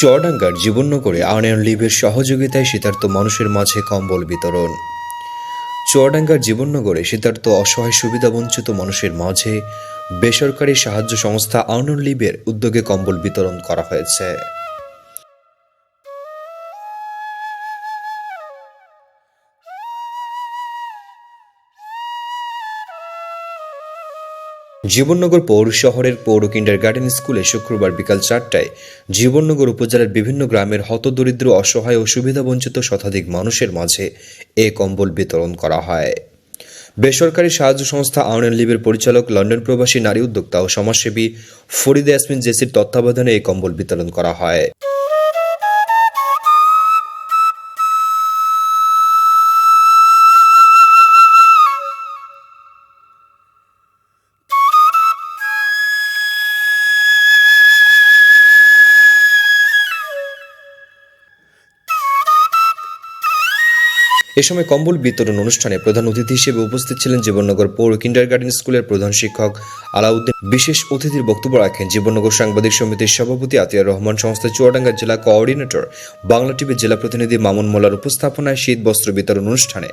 চুয়াডাঙ্গার জীবননগরে আয়রন লিভের সহযোগিতায় শীতার্থ মানুষের মাঝে কম্বল বিতরণ। চুয়াডাঙ্গার জীবননগরে শীতার্থ অসহায় সুবিধাবঞ্চিত মানুষের মাঝে বেসরকারি সাহায্য সংস্থা আয়রন লিভের উদ্যোগে কম্বল বিতরণ করা হয়েছে। জীবননগর পৌর শহরের পৌর কিন্ডার গার্ডেন স্কুলে শুক্রবার বিকাল চারটায় জীবননগর উপজেলার বিভিন্ন গ্রামের হতদরিদ্র, অসহায় ও সুবিধাবঞ্চিত শতাধিক মানুষের মাঝে এ কম্বল বিতরণ করা হয়। বেসরকারি সাহায্য সংস্থা আউনেন লিভের পরিচালক, লন্ডন প্রবাসী, নারী উদ্যোক্তা ও সমাজসেবী ফরিদা ইয়াসমিন জেসির তত্ত্বাবধানে এই কম্বল বিতরণ করা হয়। এ সময় কম্বল বিতরণ অনুষ্ঠানে প্রধান অতিথি হিসেবে উপস্থিত ছিলেন জীবননগর পৌর কিন্ডার গার্ডেন স্কুলের প্রধান শিক্ষক আলাউদ্দিন। বিশেষ অতিথির বক্তব্য রাখেন জীবননগর সাংবাদিক সমিতির সভাপতি আতিয়ার রহমান, সংস্থা চুয়াডাঙ্গা জেলা কোঅর্ডিনেটর, বাংলা টিভির জেলা প্রতিনিধি মামুন মোল্লার উপস্থাপনায় শীত বস্ত্র বিতরণ অনুষ্ঠানে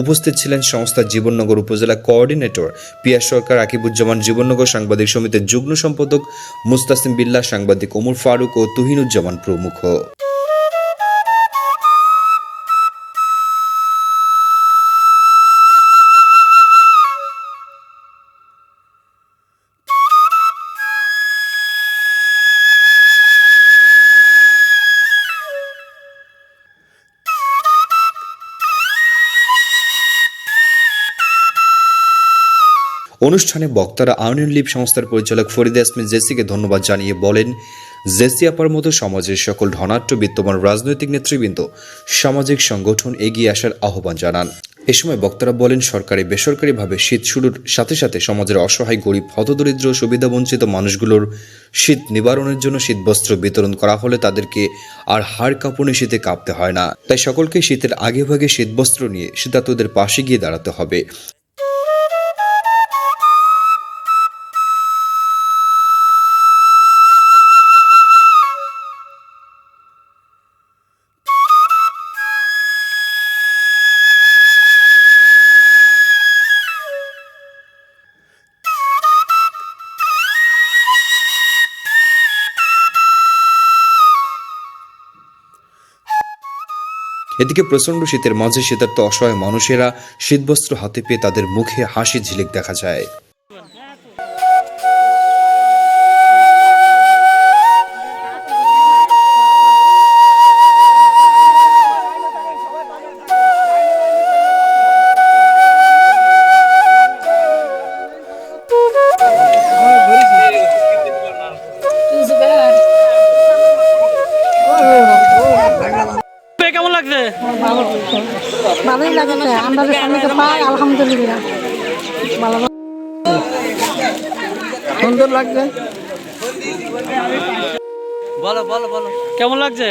উপস্থিত ছিলেন সংস্থার জীবননগর উপজেলা কোঅর্ডিনেটর পিয়া সরকার, আকিবুজ্জামান জীবননগর সাংবাদিক সমিতির যুগ্ম সম্পাদক মুস্তাসিম বিল্লাহ, সাংবাদিক ওমর ফারুক ও তুহিনুজ্জামান প্রমুখ। অনুষ্ঠানে বক্তারা আয়রন লিপ সংস্থার পরিচালক ফরিদা ইয়াসমিন জেসিকে ধন্যবাদ জানিয়ে বলেন, জেসি আপার মতো সমাজের সকল ধনাঢ্য বিদ্যমান রাজনৈতিক নেতৃবৃন্দ, সামাজিক সংগঠন এগিয়ে আসার আহ্বান জানান। এ সময় বক্তারা বলেন, সরকারি বেসরকারিভাবে শীত শুরুর সাথে সাথে সমাজের অসহায়, গরিব, হতদরিদ্র, সুবিধাবঞ্চিত মানুষগুলোর শীত নিবারণের জন্য শীতবস্ত্র বিতরণ করা হলে তাদেরকে আর হাড় কাঁপুনে শীতে কাঁপতে হয় না। তাই সকলকে শীতের আগে ভাগে শীতবস্ত্র নিয়ে শীতার্তদের পাশে গিয়ে দাঁড়াতে হবে। এদিকে প্রচণ্ড শীতের মাঝে শীতার্থ অসহায় মানুষেরা শীতবস্ত্র হাতে পেয়ে তাদের মুখে হাসি ঝিলিক দেখা যায়। লাগছে ভালোই লাগেছে আমরা যে স্বামীকে পাই আলহামদুলিল্লাহ। ভালো সুন্দর লাগছে। বলো বলো বলো। কেমন লাগছে।